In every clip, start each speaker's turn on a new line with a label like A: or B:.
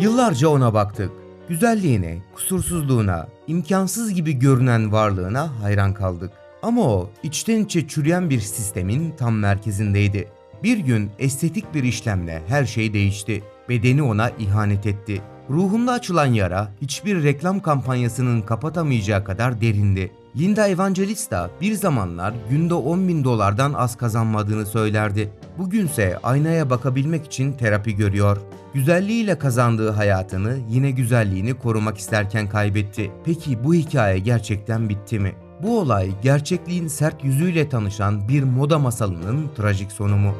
A: Yıllarca ona baktık. Güzelliğine, kusursuzluğuna, imkansız gibi görünen varlığına hayran kaldık. Ama o içten içe çürüyen bir sistemin tam merkezindeydi. Bir gün estetik bir işlemle her şey değişti. Bedeni ona ihanet etti. Ruhunda açılan yara hiçbir reklam kampanyasının kapatamayacağı kadar derindi. Linda Evangelista bir zamanlar günde 10 bin dolardan az kazanmadığını söylerdi. Bugünse aynaya bakabilmek için terapi görüyor. Güzelliğiyle kazandığı hayatını yine güzelliğini korumak isterken kaybetti. Peki bu hikaye gerçekten bitti mi? Bu olay gerçekliğin sert yüzüyle tanışan bir moda masalının trajik sonu mu?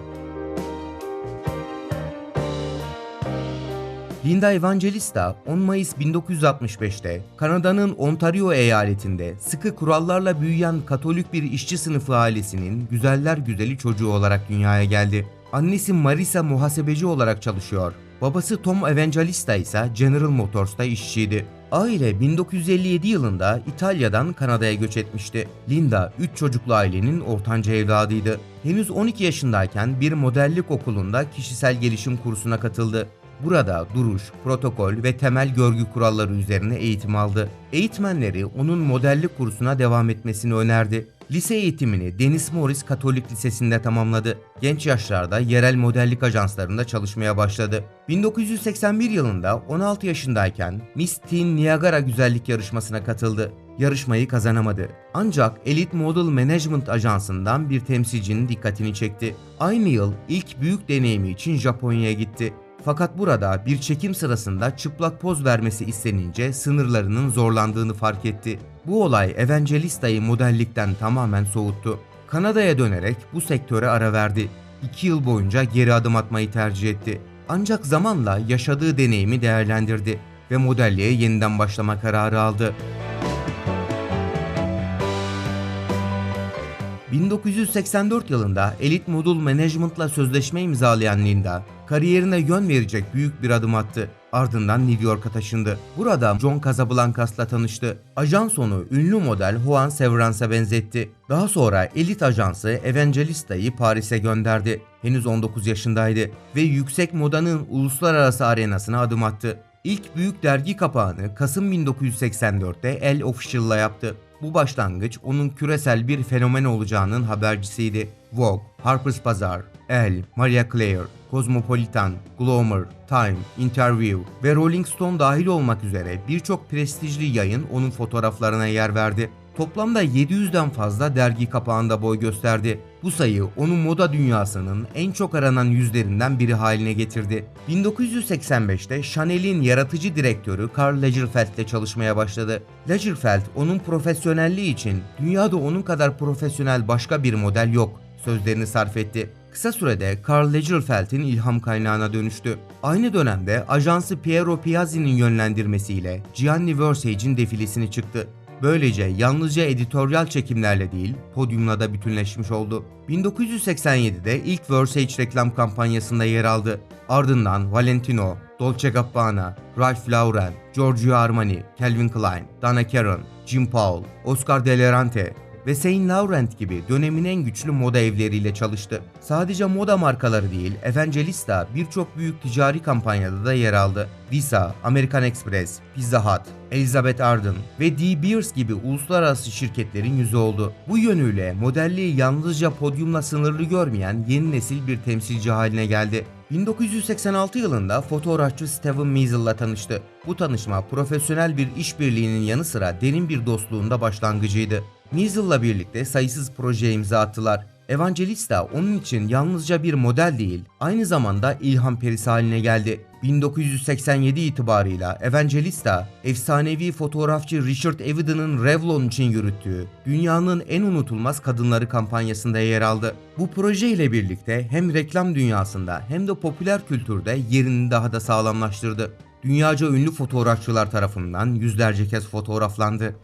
A: Linda Evangelista 10 Mayıs 1965'te Kanada'nın Ontario eyaletinde sıkı kurallarla büyüyen Katolik bir işçi sınıfı ailesinin güzeller güzeli çocuğu olarak dünyaya geldi. Annesi Marisa muhasebeci olarak çalışıyor. Babası Tom Evangelista ise General Motors'ta işçiydi. Aile 1957 yılında İtalya'dan Kanada'ya göç etmişti. Linda 3 çocuklu ailenin ortanca evladıydı. Henüz 12 yaşındayken bir modellik okulunda kişisel gelişim kursuna katıldı. Burada duruş, protokol ve temel görgü kuralları üzerine eğitim aldı. Eğitmenleri onun modellik kursuna devam etmesini önerdi. Lise eğitimini Deniz Morris Katolik Lisesi'nde tamamladı. Genç yaşlarda yerel modellik ajanslarında çalışmaya başladı. 1981 yılında 16 yaşındayken Miss Teen Niagara güzellik yarışmasına katıldı. Yarışmayı kazanamadı. Ancak Elite Model Management Ajansı'ndan bir temsilcinin dikkatini çekti. Aynı yıl ilk büyük deneyimi için Japonya'ya gitti. Fakat burada bir çekim sırasında çıplak poz vermesi istenince sınırlarının zorlandığını fark etti. Bu olay Evangelista'yı modellikten tamamen soğuttu. Kanada'ya dönerek bu sektöre ara verdi. İki yıl boyunca geri adım atmayı tercih etti. Ancak zamanla yaşadığı deneyimi değerlendirdi ve modelliğe yeniden başlama kararı aldı. 1984 yılında Elite Model Management'la sözleşme imzalayan Linda, kariyerine yön verecek büyük bir adım attı. Ardından New York'a taşındı. Burada John Casablancas'la tanıştı. Ajans onu ünlü model Juan Severance'a benzetti. Daha sonra Elite Ajansı Evangelista'yı Paris'e gönderdi. Henüz 19 yaşındaydı ve yüksek modanın uluslararası arenasına adım attı. İlk büyük dergi kapağını Kasım 1984'te Elle Official'la yaptı. Bu başlangıç onun küresel bir fenomen olacağının habercisiydi. Vogue, Harper's Bazaar, Elle, Maria Claire, Cosmopolitan, Glamour, Time, Interview ve Rolling Stone dahil olmak üzere birçok prestijli yayın onun fotoğraflarına yer verdi. Toplamda 700'den fazla dergi kapağında boy gösterdi. Bu sayı onu moda dünyasının en çok aranan yüzlerinden biri haline getirdi. 1985'te Chanel'in yaratıcı direktörü Karl Lagerfeld ile çalışmaya başladı. Lagerfeld onun profesyonelliği için dünyada onun kadar profesyonel başka bir model yok sözlerini sarf etti. Kısa sürede Karl Lagerfeld'in ilham kaynağına dönüştü. Aynı dönemde ajansı Piero Piazzi'nin yönlendirmesiyle Gianni Versace'in defilesini çıktı. Böylece yalnızca editoryal çekimlerle değil, podyumla da bütünleşmiş oldu. 1987'de ilk Versace reklam kampanyasında yer aldı. Ardından Valentino, Dolce Gabbana, Ralph Lauren, Giorgio Armani, Calvin Klein, Donna Karan, Jim Paul, Oscar de la Renta ve Saint Laurent gibi dönemin en güçlü moda evleriyle çalıştı. Sadece moda markaları değil, Evangelista birçok büyük ticari kampanyada da yer aldı. Visa, American Express, Pizza Hut, Elizabeth Arden ve De Beers gibi uluslararası şirketlerin yüzü oldu. Bu yönüyle modelliği yalnızca podyumla sınırlı görmeyen yeni nesil bir temsilci haline geldi. 1986 yılında fotoğrafçı Steven Measel'la tanıştı. Bu tanışma profesyonel bir işbirliğinin yanı sıra derin bir dostluğun da başlangıcıydı. Measel'la birlikte sayısız projeye imza attılar. Evangelista onun için yalnızca bir model değil, aynı zamanda ilham perisi haline geldi. 1987 itibarıyla Evangelista, efsanevi fotoğrafçı Richard Avedon'ın Revlon için yürüttüğü dünyanın en unutulmaz kadınları kampanyasında yer aldı. Bu proje ile birlikte hem reklam dünyasında hem de popüler kültürde yerini daha da sağlamlaştırdı. Dünyaca ünlü fotoğrafçılar tarafından yüzlerce kez fotoğraflandı.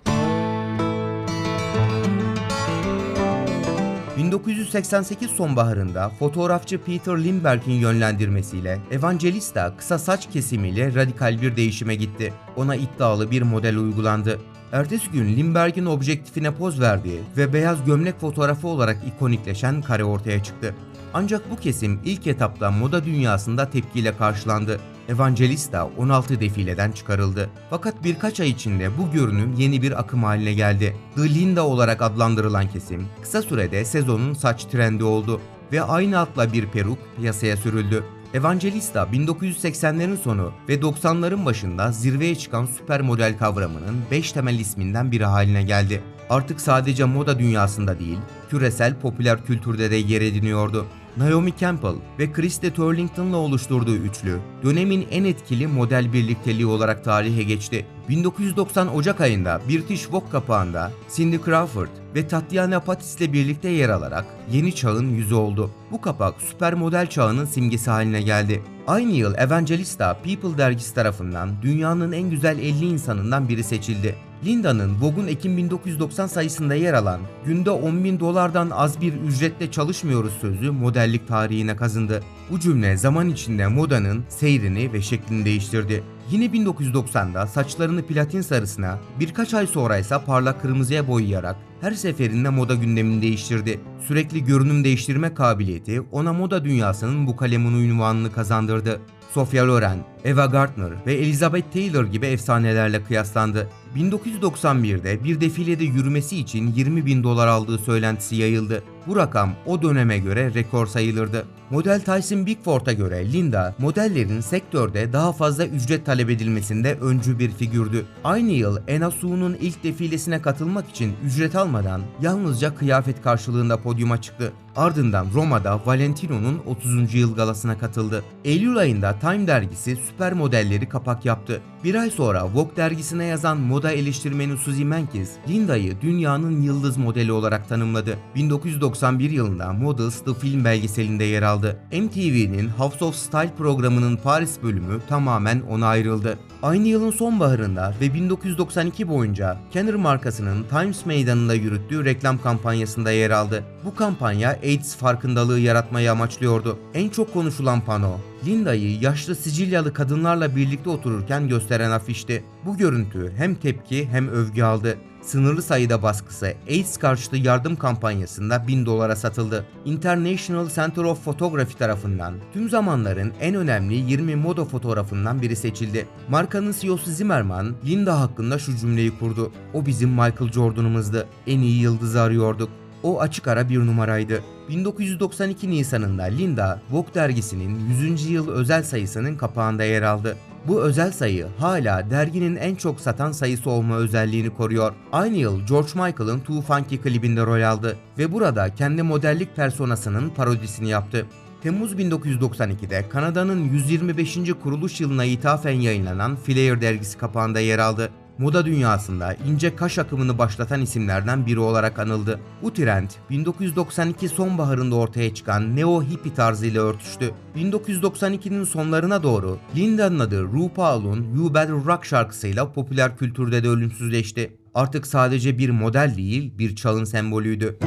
A: 1988 sonbaharında fotoğrafçı Peter Lindbergh'in yönlendirmesiyle Evangelista kısa saç kesimiyle radikal bir değişime gitti. Ona iddialı bir model uygulandı. Ertesi gün Lindbergh'in objektifine poz verdiği ve beyaz gömlek fotoğrafı olarak ikonikleşen kare ortaya çıktı. Ancak bu kesim ilk etapta moda dünyasında tepkiyle karşılandı. Evangelista 16 defileden çıkarıldı. Fakat birkaç ay içinde bu görünüm yeni bir akım haline geldi. The Linda olarak adlandırılan kesim kısa sürede sezonun saç trendi oldu ve aynı adla bir peruk piyasaya sürüldü. Evangelista 1980'lerin sonu ve 90'ların başında zirveye çıkan süper model kavramının 5 temel isminden biri haline geldi. Artık sadece moda dünyasında değil, küresel popüler kültürde de yer ediniyordu. Naomi Campbell ve Christy Turlington'la oluşturduğu üçlü, dönemin en etkili model birlikteliği olarak tarihe geçti. 1990 Ocak ayında British Vogue kapağında Cindy Crawford ve Tatiana Patis ile birlikte yer alarak yeni çağın yüzü oldu. Bu kapak süper model çağının simgesi haline geldi. Aynı yıl Evangelista People dergisi tarafından dünyanın en güzel 50 insanından biri seçildi. Linda'nın Vogue'un Ekim 1990 sayısında yer alan günde 10 bin dolardan az bir ücretle çalışmıyoruz sözü modellik tarihine kazındı. Bu cümle zaman içinde modanın seyrini ve şeklini değiştirdi. Yine 1990'da saçlarını platin sarısına, birkaç ay sonra ise parlak kırmızıya boyayarak her seferinde moda gündemini değiştirdi. Sürekli görünüm değiştirme kabiliyeti ona moda dünyasının bu kalemun ünvanını kazandırdı. Sofia Loren, Eva Gardner ve Elizabeth Taylor gibi efsanelerle kıyaslandı. 1991'de bir defilede yürümesi için 20 bin dolar aldığı söylentisi yayıldı. Bu rakam o döneme göre rekor sayılırdı. Model Tyson Bigford'a göre Linda, modellerin sektörde daha fazla ücret talep edilmesinde öncü bir figürdü. Aynı yıl Anna Su'nun ilk defilesine katılmak için ücret almadan yalnızca kıyafet karşılığında podyuma çıktı. Ardından Roma'da Valentino'nun 30. yıl galasına katıldı. Eylül ayında Time dergisi süper modelleri kapak yaptı. Bir ay sonra Vogue dergisine yazan moda eleştirmeni Suzy Menkes, Linda'yı dünyanın yıldız modeli olarak tanımladı. 1991 yılında Models The Film belgeselinde yer aldı. MTV'nin House of Style programının Paris bölümü tamamen ona ayrıldı. Aynı yılın sonbaharında ve 1992 boyunca Kenner markasının Times meydanında yürüttüğü reklam kampanyasında yer aldı. Bu kampanya AIDS farkındalığı yaratmayı amaçlıyordu. En çok konuşulan pano, Linda'yı yaşlı Sicilyalı kadınlarla birlikte otururken gösteren afişti. Bu görüntü hem tepki hem övgü aldı. Sınırlı sayıda baskısı AIDS karşıtı yardım kampanyasında 1000 dolara satıldı. International Center of Photography tarafından tüm zamanların en önemli 20 moda fotoğrafından biri seçildi. Markanın CEO'su Zimmerman, Linda hakkında şu cümleyi kurdu. O bizim Michael Jordan'ımızdı. En iyi yıldızı arıyorduk. O açık ara bir numaraydı. 1992 Nisan'ında Linda, Vogue dergisinin 100. yıl özel sayısının kapağında yer aldı. Bu özel sayı hala derginin en çok satan sayısı olma özelliğini koruyor. Aynı yıl George Michael'ın Too Funky klibinde rol aldı ve burada kendi modellik personasının parodisini yaptı. Temmuz 1992'de Kanada'nın 125. kuruluş yılına ithafen yayınlanan Flair dergisi kapağında yer aldı moda dünyasında ince kaş akımını başlatan isimlerden biri olarak anıldı. Bu trend 1992 sonbaharında ortaya çıkan neo hippie tarzıyla örtüştü. 1992'nin sonlarına doğru Linda'nın adı RuPaul'un You Better Rock şarkısıyla popüler kültürde de ölümsüzleşti. Artık sadece bir model değil, bir çağın sembolüydü.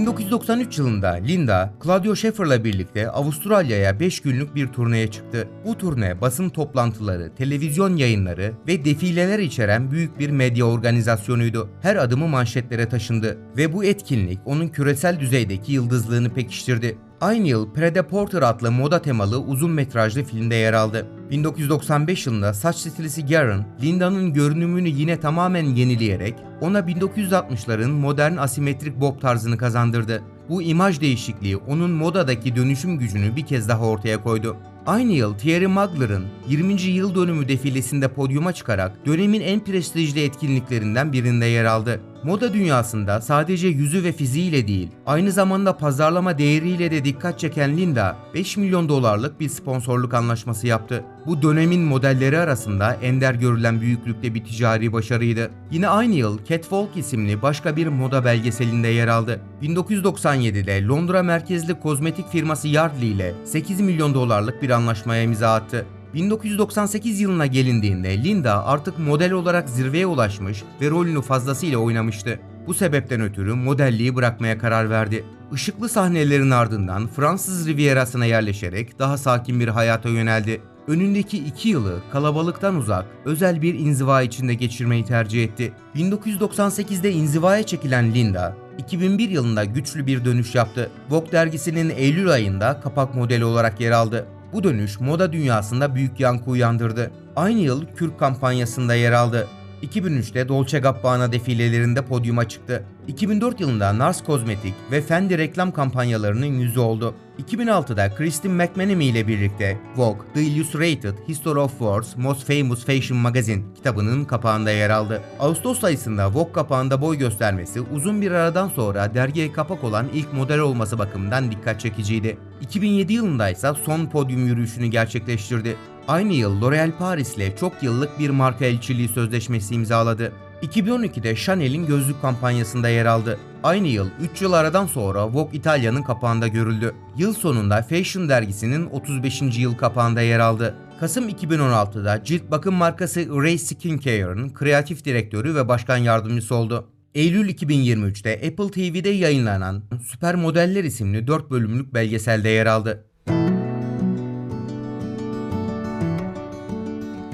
A: 1993 yılında Linda, Claudio Schiffer'la birlikte Avustralya'ya 5 günlük bir turneye çıktı. Bu turne basın toplantıları, televizyon yayınları ve defileler içeren büyük bir medya organizasyonuydu. Her adımı manşetlere taşındı ve bu etkinlik onun küresel düzeydeki yıldızlığını pekiştirdi. Aynı yıl Prede Porter adlı moda temalı uzun metrajlı filmde yer aldı. 1995 yılında saç stilisi Garen, Linda'nın görünümünü yine tamamen yenileyerek ona 1960'ların modern asimetrik bob tarzını kazandırdı. Bu imaj değişikliği onun modadaki dönüşüm gücünü bir kez daha ortaya koydu. Aynı yıl Thierry Mugler'ın 20. yıl dönümü defilesinde podyuma çıkarak dönemin en prestijli etkinliklerinden birinde yer aldı. Moda dünyasında sadece yüzü ve fiziğiyle değil, aynı zamanda pazarlama değeriyle de dikkat çeken Linda, 5 milyon dolarlık bir sponsorluk anlaşması yaptı. Bu dönemin modelleri arasında ender görülen büyüklükte bir ticari başarıydı. Yine aynı yıl Catwalk isimli başka bir moda belgeselinde yer aldı. 1997'de Londra merkezli kozmetik firması Yardley ile 8 milyon dolarlık bir anlaşmaya imza attı. 1998 yılına gelindiğinde Linda artık model olarak zirveye ulaşmış ve rolünü fazlasıyla oynamıştı. Bu sebepten ötürü modelliği bırakmaya karar verdi. Işıklı sahnelerin ardından Fransız Rivierası'na yerleşerek daha sakin bir hayata yöneldi. Önündeki iki yılı kalabalıktan uzak, özel bir inziva içinde geçirmeyi tercih etti. 1998'de inzivaya çekilen Linda, 2001 yılında güçlü bir dönüş yaptı. Vogue dergisinin Eylül ayında kapak modeli olarak yer aldı. Bu dönüş moda dünyasında büyük yankı uyandırdı. Aynı yıl Kürk kampanyasında yer aldı. 2003'te Dolce Gabbana defilelerinde podyuma çıktı. 2004 yılında Nars Kozmetik ve Fendi reklam kampanyalarının yüzü oldu. 2006'da Kristin McManamy ile birlikte Vogue, The Illustrated History of World's Most Famous Fashion Magazine kitabının kapağında yer aldı. Ağustos ayısında Vogue kapağında boy göstermesi uzun bir aradan sonra dergiye kapak olan ilk model olması bakımından dikkat çekiciydi. 2007 yılında ise son podyum yürüyüşünü gerçekleştirdi. Aynı yıl L'Oréal Paris ile çok yıllık bir marka elçiliği sözleşmesi imzaladı. 2012'de Chanel'in gözlük kampanyasında yer aldı. Aynı yıl 3 yıl aradan sonra Vogue İtalya'nın kapağında görüldü. Yıl sonunda Fashion dergisinin 35. yıl kapağında yer aldı. Kasım 2016'da cilt bakım markası Ray Skincare'ın kreatif direktörü ve başkan yardımcısı oldu. Eylül 2023'te Apple TV'de yayınlanan Süper Modeller isimli 4 bölümlük belgeselde yer aldı.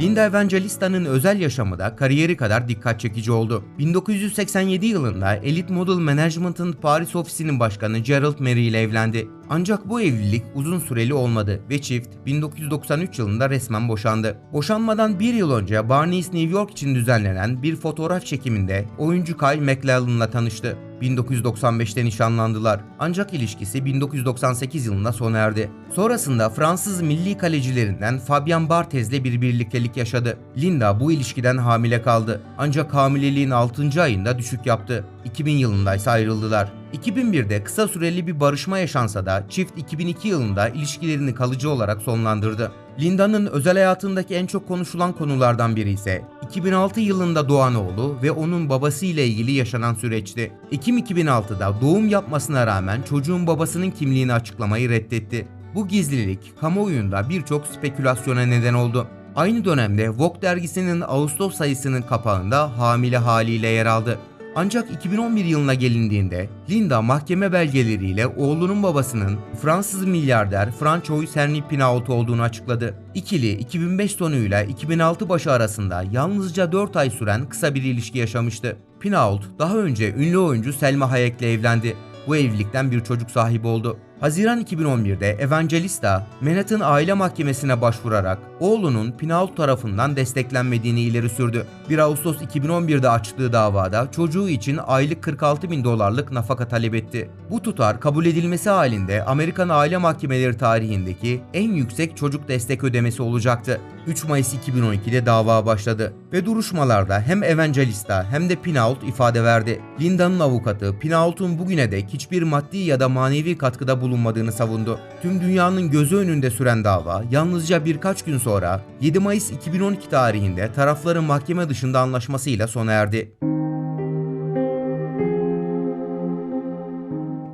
A: Linda Evangelista'nın özel yaşamı da kariyeri kadar dikkat çekici oldu. 1987 yılında Elite Model Management'ın Paris ofisinin başkanı Gerald Mary ile evlendi. Ancak bu evlilik uzun süreli olmadı ve çift 1993 yılında resmen boşandı. Boşanmadan bir yıl önce Barney's New York için düzenlenen bir fotoğraf çekiminde oyuncu Kyle MacLachlan'la tanıştı. 1995'te nişanlandılar. Ancak ilişkisi 1998 yılında sona erdi. Sonrasında Fransız milli kalecilerinden Fabien Barthez'le bir birliktelik yaşadı. Linda bu ilişkiden hamile kaldı. Ancak hamileliğin 6. ayında düşük yaptı. 2000 yılında ise ayrıldılar. 2001'de kısa süreli bir barışma yaşansa da çift 2002 yılında ilişkilerini kalıcı olarak sonlandırdı. Linda'nın özel hayatındaki en çok konuşulan konulardan biri ise 2006 yılında doğan oğlu ve onun babası ile ilgili yaşanan süreçti. Ekim 2006'da doğum yapmasına rağmen çocuğun babasının kimliğini açıklamayı reddetti. Bu gizlilik kamuoyunda birçok spekülasyona neden oldu. Aynı dönemde Vogue dergisinin Ağustos sayısının kapağında hamile haliyle yer aldı. Ancak 2011 yılına gelindiğinde Linda mahkeme belgeleriyle oğlunun babasının Fransız milyarder François Henri Pinault olduğunu açıkladı. İkili 2005 sonuyla 2006 başı arasında yalnızca 4 ay süren kısa bir ilişki yaşamıştı. Pinault daha önce ünlü oyuncu Selma Hayek'le evlendi. Bu evlilikten bir çocuk sahibi oldu. Haziran 2011'de Evangelista, Manhattan Aile Mahkemesi'ne başvurarak oğlunun Pinault tarafından desteklenmediğini ileri sürdü. 1 Ağustos 2011'de açtığı davada çocuğu için aylık 46 bin dolarlık nafaka talep etti. Bu tutar kabul edilmesi halinde Amerikan Aile Mahkemeleri tarihindeki en yüksek çocuk destek ödemesi olacaktı. 3 Mayıs 2012'de dava başladı ve duruşmalarda hem Evangelista hem de Pinault ifade verdi. Linda'nın avukatı Pinault'un bugüne dek hiçbir maddi ya da manevi katkıda bulunmadığını savundu. Tüm dünyanın gözü önünde süren dava yalnızca birkaç gün sonra 7 Mayıs 2012 tarihinde tarafların mahkeme dışında anlaşmasıyla sona erdi.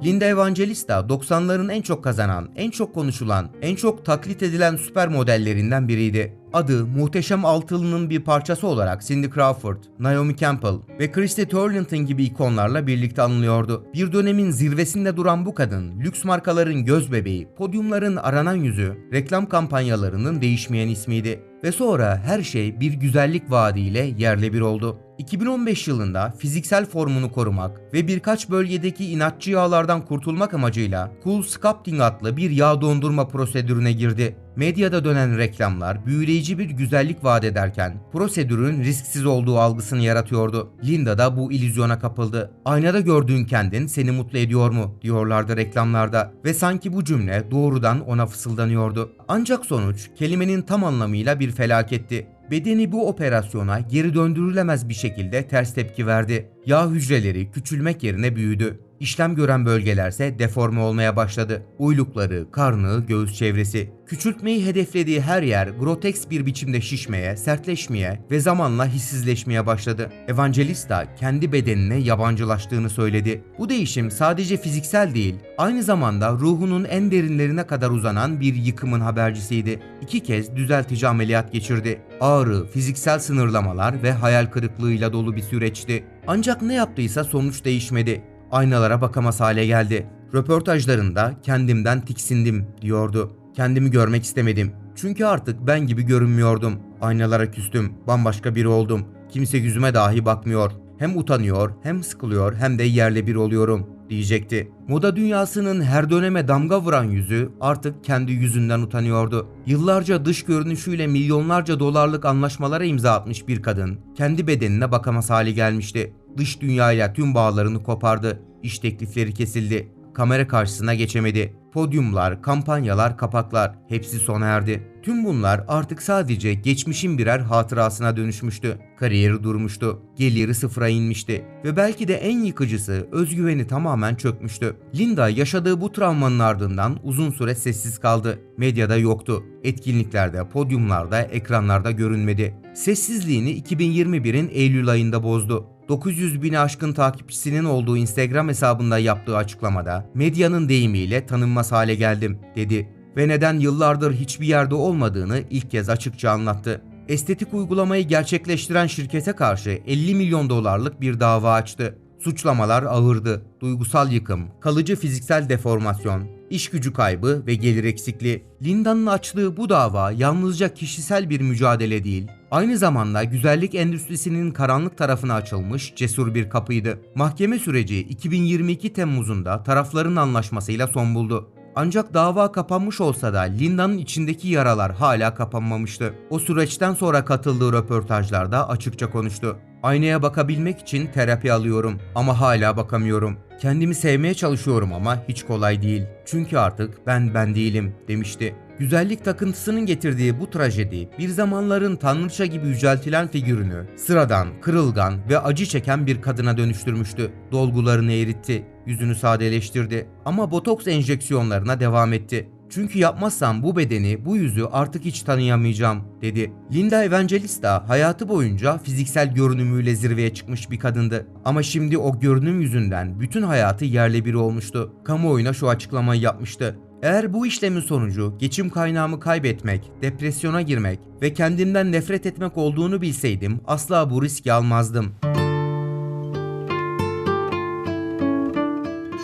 A: Linda Evangelista 90'ların en çok kazanan, en çok konuşulan, en çok taklit edilen süper modellerinden biriydi. Adı muhteşem altılının bir parçası olarak Cindy Crawford, Naomi Campbell ve Christy Turlington gibi ikonlarla birlikte anılıyordu. Bir dönemin zirvesinde duran bu kadın, lüks markaların göz bebeği, podyumların aranan yüzü, reklam kampanyalarının değişmeyen ismiydi. Ve sonra her şey bir güzellik vaadiyle yerle bir oldu. 2015 yılında fiziksel formunu korumak ve birkaç bölgedeki inatçı yağlardan kurtulmak amacıyla Cool Sculpting adlı bir yağ dondurma prosedürüne girdi. Medyada dönen reklamlar büyüleyici bir güzellik vaat ederken prosedürün risksiz olduğu algısını yaratıyordu. Linda da bu illüzyona kapıldı. Aynada gördüğün kendin seni mutlu ediyor mu diyorlardı reklamlarda ve sanki bu cümle doğrudan ona fısıldanıyordu. Ancak sonuç kelimenin tam anlamıyla bir felaketti. Bedeni bu operasyona geri döndürülemez bir şekilde ters tepki verdi. Yağ hücreleri küçülmek yerine büyüdü. İşlem gören bölgelerse deforme olmaya başladı. Uylukları, karnı, göğüs çevresi. Küçültmeyi hedeflediği her yer groteks bir biçimde şişmeye, sertleşmeye ve zamanla hissizleşmeye başladı. Evangelista kendi bedenine yabancılaştığını söyledi. Bu değişim sadece fiziksel değil, aynı zamanda ruhunun en derinlerine kadar uzanan bir yıkımın habercisiydi. İki kez düzeltici ameliyat geçirdi. Ağrı, fiziksel sınırlamalar ve hayal kırıklığıyla dolu bir süreçti. Ancak ne yaptıysa sonuç değişmedi aynalara bakamaz hale geldi. Röportajlarında kendimden tiksindim diyordu. Kendimi görmek istemedim. Çünkü artık ben gibi görünmüyordum. Aynalara küstüm. Bambaşka biri oldum. Kimse yüzüme dahi bakmıyor. Hem utanıyor, hem sıkılıyor, hem de yerle bir oluyorum diyecekti. Moda dünyasının her döneme damga vuran yüzü artık kendi yüzünden utanıyordu. Yıllarca dış görünüşüyle milyonlarca dolarlık anlaşmalara imza atmış bir kadın kendi bedenine bakamaz hale gelmişti. Dış dünyayla tüm bağlarını kopardı. İş teklifleri kesildi. Kamera karşısına geçemedi. Podyumlar, kampanyalar, kapaklar hepsi sona erdi. Tüm bunlar artık sadece geçmişin birer hatırasına dönüşmüştü. Kariyeri durmuştu. Geliri sıfıra inmişti. Ve belki de en yıkıcısı özgüveni tamamen çökmüştü. Linda yaşadığı bu travmanın ardından uzun süre sessiz kaldı. Medyada yoktu. Etkinliklerde, podyumlarda, ekranlarda görünmedi. Sessizliğini 2021'in Eylül ayında bozdu. 900 bini aşkın takipçisinin olduğu Instagram hesabında yaptığı açıklamada medyanın deyimiyle tanınmaz hale geldim dedi ve neden yıllardır hiçbir yerde olmadığını ilk kez açıkça anlattı. Estetik uygulamayı gerçekleştiren şirkete karşı 50 milyon dolarlık bir dava açtı. Suçlamalar ağırdı. Duygusal yıkım, kalıcı fiziksel deformasyon, iş gücü kaybı ve gelir eksikliği. Linda'nın açtığı bu dava yalnızca kişisel bir mücadele değil, aynı zamanda güzellik endüstrisinin karanlık tarafına açılmış cesur bir kapıydı. Mahkeme süreci 2022 Temmuz'unda tarafların anlaşmasıyla son buldu. Ancak dava kapanmış olsa da Linda'nın içindeki yaralar hala kapanmamıştı. O süreçten sonra katıldığı röportajlarda açıkça konuştu. Aynaya bakabilmek için terapi alıyorum ama hala bakamıyorum. Kendimi sevmeye çalışıyorum ama hiç kolay değil. Çünkü artık ben ben değilim demişti. Güzellik takıntısının getirdiği bu trajedi bir zamanların tanrıça gibi yüceltilen figürünü sıradan, kırılgan ve acı çeken bir kadına dönüştürmüştü. Dolgularını eritti, yüzünü sadeleştirdi ama botoks enjeksiyonlarına devam etti. Çünkü yapmazsam bu bedeni, bu yüzü artık hiç tanıyamayacağım, dedi. Linda Evangelista hayatı boyunca fiziksel görünümüyle zirveye çıkmış bir kadındı. Ama şimdi o görünüm yüzünden bütün hayatı yerle bir olmuştu. Kamuoyuna şu açıklamayı yapmıştı. Eğer bu işlemin sonucu geçim kaynağımı kaybetmek, depresyona girmek ve kendimden nefret etmek olduğunu bilseydim asla bu riski almazdım.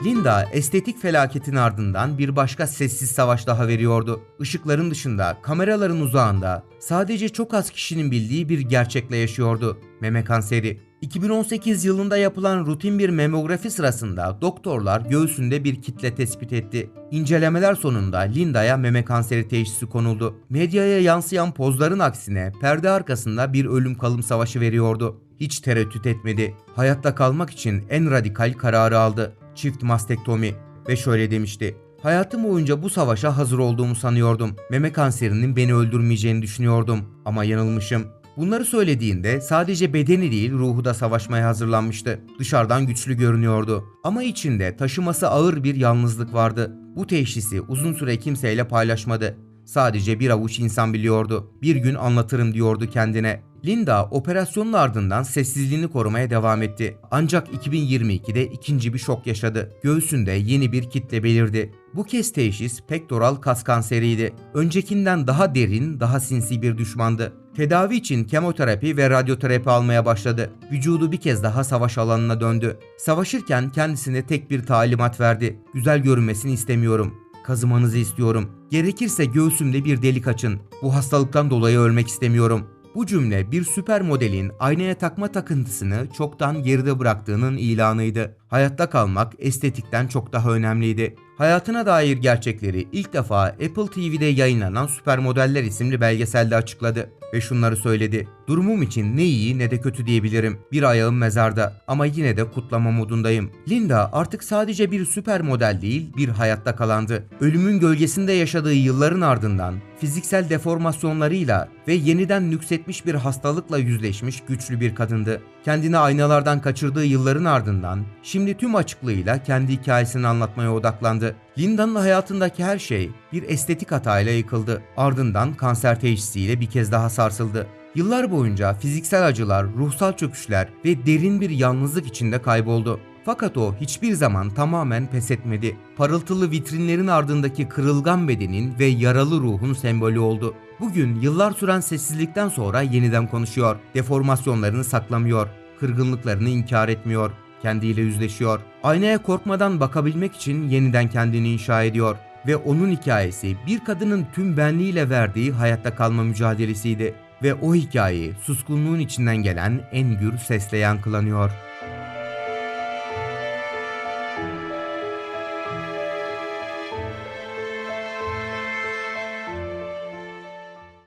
A: Linda estetik felaketin ardından bir başka sessiz savaş daha veriyordu. Işıkların dışında, kameraların uzağında sadece çok az kişinin bildiği bir gerçekle yaşıyordu. Meme kanseri. 2018 yılında yapılan rutin bir memografi sırasında doktorlar göğsünde bir kitle tespit etti. İncelemeler sonunda Linda'ya meme kanseri teşhisi konuldu. Medyaya yansıyan pozların aksine perde arkasında bir ölüm kalım savaşı veriyordu. Hiç tereddüt etmedi. Hayatta kalmak için en radikal kararı aldı. Çift mastektomi ve şöyle demişti. Hayatım boyunca bu savaşa hazır olduğumu sanıyordum. Meme kanserinin beni öldürmeyeceğini düşünüyordum ama yanılmışım. Bunları söylediğinde sadece bedeni değil ruhu da savaşmaya hazırlanmıştı. Dışarıdan güçlü görünüyordu ama içinde taşıması ağır bir yalnızlık vardı. Bu teşhisi uzun süre kimseyle paylaşmadı. Sadece bir avuç insan biliyordu. Bir gün anlatırım diyordu kendine. Linda operasyonun ardından sessizliğini korumaya devam etti. Ancak 2022'de ikinci bir şok yaşadı. Göğsünde yeni bir kitle belirdi. Bu kez teşhis pektoral kas kanseriydi. Öncekinden daha derin, daha sinsi bir düşmandı. Tedavi için kemoterapi ve radyoterapi almaya başladı. Vücudu bir kez daha savaş alanına döndü. Savaşırken kendisine tek bir talimat verdi. Güzel görünmesini istemiyorum. Kazımanızı istiyorum. Gerekirse göğsümde bir delik açın. Bu hastalıktan dolayı ölmek istemiyorum. Bu cümle bir süper modelin aynaya takma takıntısını çoktan geride bıraktığının ilanıydı. Hayatta kalmak estetikten çok daha önemliydi. Hayatına dair gerçekleri ilk defa Apple TV'de yayınlanan Süper Modeller isimli belgeselde açıkladı ve şunları söyledi. Durumum için ne iyi ne de kötü diyebilirim. Bir ayağım mezarda ama yine de kutlama modundayım. Linda artık sadece bir süper model değil bir hayatta kalandı. Ölümün gölgesinde yaşadığı yılların ardından fiziksel deformasyonlarıyla ve yeniden nüksetmiş bir hastalıkla yüzleşmiş güçlü bir kadındı. Kendini aynalardan kaçırdığı yılların ardından şimdi tüm açıklığıyla kendi hikayesini anlatmaya odaklandı. Linda'nın hayatındaki her şey bir estetik hatayla yıkıldı. Ardından kanser teşhisiyle bir kez daha sarsıldı. Yıllar boyunca fiziksel acılar, ruhsal çöküşler ve derin bir yalnızlık içinde kayboldu. Fakat o hiçbir zaman tamamen pes etmedi. Parıltılı vitrinlerin ardındaki kırılgan bedenin ve yaralı ruhun sembolü oldu. Bugün yıllar süren sessizlikten sonra yeniden konuşuyor. Deformasyonlarını saklamıyor. Kırgınlıklarını inkar etmiyor. Kendiyle yüzleşiyor. Aynaya korkmadan bakabilmek için yeniden kendini inşa ediyor. Ve onun hikayesi bir kadının tüm benliğiyle verdiği hayatta kalma mücadelesiydi. Ve o hikayeyi suskunluğun içinden gelen en gür sesle yankılanıyor.